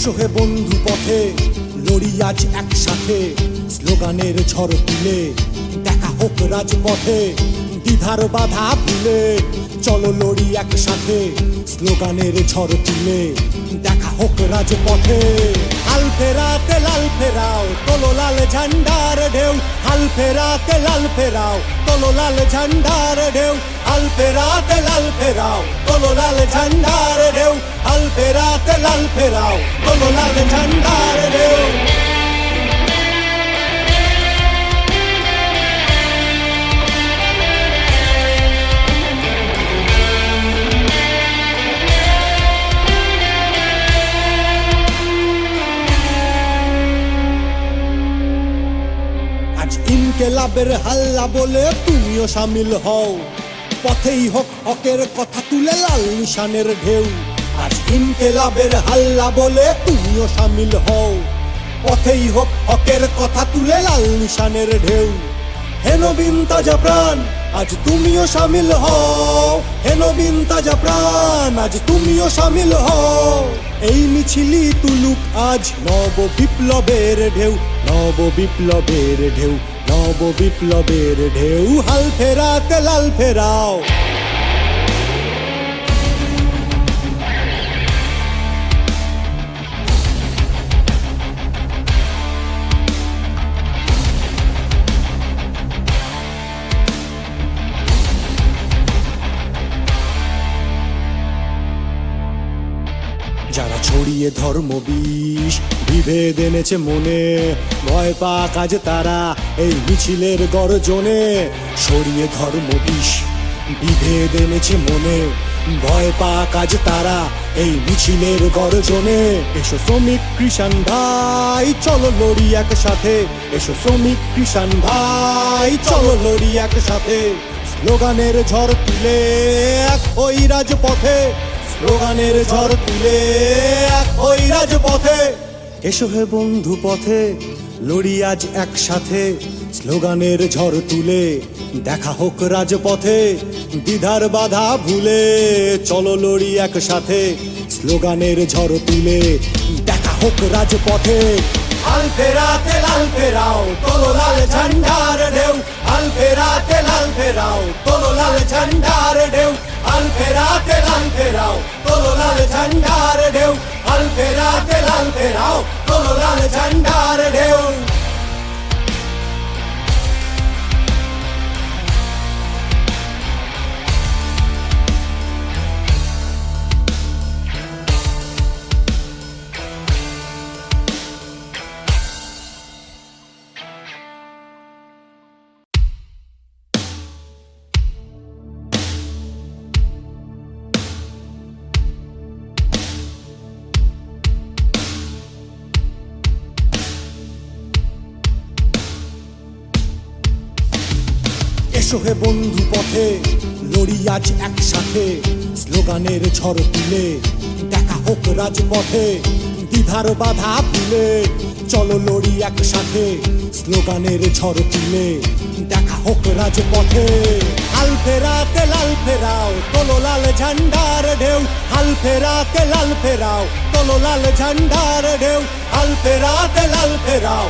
এসো হে বন্ধু পথে, লড়ি আজ একসাথে। স্লোগানের ঝড় তুলে, দেখা হোক রাজপথে, দ্বিধার বাধা ভুলে। চলো লড়ি একসাথে, স্লোগানের ঝড় তুলে, দেখা হোক রাজপথে। হাল ফেরাতে লাল ফেরাও, তোলো লাল ঝান্ডার ঢেউ। হাল ফেরাতে লাল ফেরাও, তোলো লাল ঝান্ডার ঢেউ। হাল ফেরাতে লাল ফেরাও, তোলো লাল ঝান্ডার ঢেউ। হাল ফেরাতে লাল ফেরাও আজ ইনকেলাবের হাল্লা বলে তুমিও সামিল হও। পথেই হোক হকের কথা তুলে লাল নিশানের ঢেউ। আজ ইনকেলাবের হাল্লা বলে তুমিও সামিল হও। পথেই হোক হকের কথা তুলে লাল নিশানের ঢেউ। হে নবীন তাজা প্রাণ, আজ তুমিও সামিল হও। হে নবীন তাজা প্রাণ, আজ তুমিও সামিল হও। এই মিছিলি তুলুক আজ নব বিপ্লবের ঢেউ নব বিপ্লবের ঢেউ। নব বিপ্লবের ঢেউ হাল ফেরাতে লাল ফেরাও। ছড়িয়ে ধর্ম বিষ। বিভেদ এনেছে মনে, ভয় পা কাজ তারা এই মিছিলের গর্জনে। সরিয়ে ধর্ম বিষ, বিভেদ এনেছে মনে, ভয় পা কাজ তারা এই মিছিলের গর্জনে। এসো শ্রমিক কৃষাণ ভাই, চলো লড়ি একসাথে। এসো শ্রমিক কৃষাণ ভাই, চলো লড়ি একসাথে। স্লোগানের ঝড় তুলে এক ওই রাজপথে স্লোগানের ঝড় তুলে এক ওই রাজপথে। এসো হে বন্ধু পথে, লড়ি আজ একসাথে। স্লোগানের ঝড় তুলে, দেখা হোক রাজপথে। দ্বিধার বাধা ভুলে, চলো লড়ি একসাথে। স্লোগানের ঝড় তুলে, দেখা হোক রাজপথে। হাল ফেরাতে লাল ফেরাও, তোলো লাল ঝান্ডার ঢেউ। হাল ফেরাতে লাল ফেরাও, তোলো লাল ঝান্ডার ঢেউ। হাল ফেরাতে ফেরাতে লাল ফেরাও তোলো এসো হে বন্ধু পথে, লড়ি আজ একসাথে। স্লোগানের ঝড় তুলে, দেখা হোক রাজপথে, দ্বিধার বাধা তুলে চলো লড়ি একসাথে, স্লোগানের ঝড় তুলে, দেখা হোক রাজপথে। হাল ফেরাতে লাল ফেরাও, তোলো লাল ঝান্ডার ঢেউ। হাল ফেরাতে লাল ফেরাও, তোলো লাল ঝান্ডার ঢেউ। হাল ফেরাতে লাল ফেরাও